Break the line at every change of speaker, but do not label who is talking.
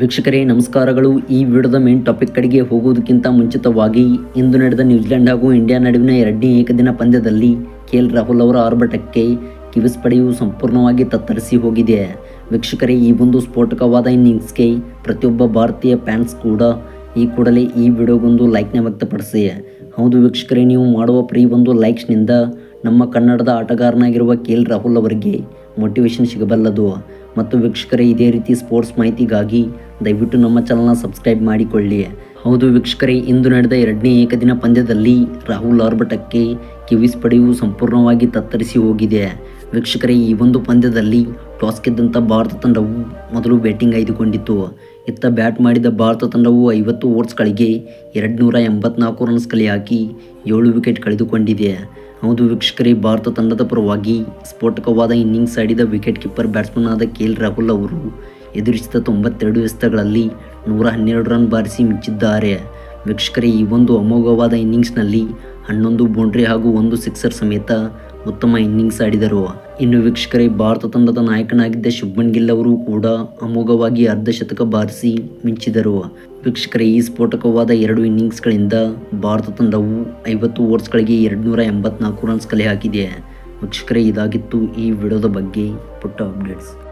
ವೀಕ್ಷಕರೇ, ನಮಸ್ಕಾರಗಳು. ಈ ವಿಡಿಯೋದ ಮೇನ್ ಟಾಪಿಕ್ ಕಡೆಗೆ ಹೋಗುವುದಕ್ಕಿಂತ ಮುಂಚಿತವಾಗಿ, ಇಂದು ನಡೆದ ನ್ಯೂಜಿಲೆಂಡ್ ಹಾಗೂ ಇಂಡಿಯಾ ನಡುವಿನ ಎರಡನೇ ಏಕದಿನ ಪಂದ್ಯದಲ್ಲಿ ಕೆ ಎಲ್ ರಾಹುಲ್ ಅವರ ಆರ್ಭಟಕ್ಕೆ ಕಿವಿಸ್ ಪಡೆಯು ಸಂಪೂರ್ಣವಾಗಿ ತತ್ತರಿಸಿ ಹೋಗಿದೆ. ವೀಕ್ಷಕರೇ, ಈ ಒಂದು ಸ್ಫೋಟಕವಾದ ಇನ್ನಿಂಗ್ಸ್ಗೆ ಪ್ರತಿಯೊಬ್ಬ ಭಾರತೀಯ ಫ್ಯಾನ್ಸ್ ಕೂಡ ಈ ಕೂಡಲೇ ಈ ವಿಡಿಯೋಗೊಂದು ಲೈಕ್ನ ವ್ಯಕ್ತಪಡಿಸಿ. ಹೌದು ವೀಕ್ಷಕರೇ, ನೀವು ಮಾಡುವ ಪ್ರೀ ಒಂದು ಲೈಕ್ಸ್ನಿಂದ ನಮ್ಮ ಕನ್ನಡದ ಆಟಗಾರನಾಗಿರುವ ಕೆ ಎಲ್ ರಾಹುಲ್ ಅವರಿಗೆ ಮೋಟಿವೇಶನ್ ಸಿಗಬಲ್ಲದು. ಮತ್ತು ವೀಕ್ಷಕರೇ, ಇದೇ ರೀತಿ ಸ್ಪೋರ್ಟ್ಸ್ ಮಾಹಿತಿಗಾಗಿ ದಯವಿಟ್ಟು ನಮ್ಮ ಚಾನಲ್ನ ಸಬ್ಸ್ಕ್ರೈಬ್ ಮಾಡಿಕೊಳ್ಳಿ. ಹೌದು ವೀಕ್ಷಕರೇ, ಇಂದು ನಡೆದ ಎರಡನೇ ಏಕದಿನ ಪಂದ್ಯದಲ್ಲಿ ರಾಹುಲ್ ಆರ್ಭಟಕ್ಕೆ ಕಿವಿಸ್ ಪಡೆಯು ಸಂಪೂರ್ಣವಾಗಿ ತತ್ತರಿಸಿ ಹೋಗಿದೆ. ವೀಕ್ಷಕರೇ, ಈ ಒಂದು ಪಂದ್ಯದಲ್ಲಿ ಟಾಸ್ ಗೆದ್ದಂಥ ಭಾರತ ತಂಡವು ಮೊದಲು ಬ್ಯಾಟಿಂಗ್ ಆಯ್ದುಕೊಂಡಿತ್ತು. ಇತ್ತ ಬ್ಯಾಟ್ ಮಾಡಿದ ಭಾರತ ತಂಡವು ಐವತ್ತು ಓವರ್ಸ್ಗಳಿಗೆ ಎರಡು ನೂರ ಎಂಬತ್ನಾಲ್ಕು ರನ್ಸ್ ಕಲೆ ಹಾಕಿ ಏಳು ವಿಕೆಟ್ ಕಳೆದುಕೊಂಡಿದೆ. ಹೌದು ವೀಕ್ಷಕರೇ, ಭಾರತ ತಂಡದ ಪರವಾಗಿ ಸ್ಫೋಟಕವಾದ ಇನ್ನಿಂಗ್ಸ್ ಆಡಿದ ವಿಕೆಟ್ ಕೀಪರ್ ಬ್ಯಾಟ್ಸ್ಮನ್ ಆದ ಕೆ ಎಲ್ ರಾಹುಲ್ ಅವರು ಎದುರಿಸಿದ ತೊಂಬತ್ತೆರಡು ಎಸೆತಗಳಲ್ಲಿ ನೂರ ಹನ್ನೆರಡು ರನ್ ಬಾರಿಸಿ ಮಿಚ್ಚಿದ್ದಾರೆ ವೀಕ್ಷಕರೇ, ಈ ಒಂದು ಅಮೋಘವಾದ ಇನ್ನಿಂಗ್ಸ್ನಲ್ಲಿ ಹನ್ನೊಂದು ಬೌಂಡ್ರಿ ಹಾಗೂ ಒಂದು ಸಿಕ್ಸರ್ ಸಮೇತ ಉತ್ತಮ ಇನ್ನಿಂಗ್ಸ್ ಆಡಿದರು. ಇನ್ನು ವೀಕ್ಷಕರೇ, ಭಾರತ ತಂಡದ ನಾಯಕನಾಗಿದ್ದ ಶುಭ್ಮನ್ ಗಿಲ್ ಅವರು ಕೂಡ ಅಮೋಘವಾಗಿ ಅರ್ಧ ಶತಕ ಬಾರಿಸಿ ಮಿಂಚಿದರು. ವೀಕ್ಷಕರೇ, ಈ ಸ್ಫೋಟಕವಾದ ಎರಡು ಇನ್ನಿಂಗ್ಸ್ಗಳಿಂದ ಭಾರತ ತಂಡವು ಐವತ್ತು ಓವರ್ಸ್ಗಳಿಗೆ ಎರಡುನೂರ ಎಂಬತ್ನಾಲ್ಕು ರನ್ಸ್ ಕಲೆ ಹಾಕಿದೆ. ವೀಕ್ಷಕರೇ, ಇದಾಗಿತ್ತು ಈ ವಿಡಿಯೋದ ಬಗ್ಗೆ ಪುಟ್ಟ ಅಪ್ಡೇಟ್ಸ್.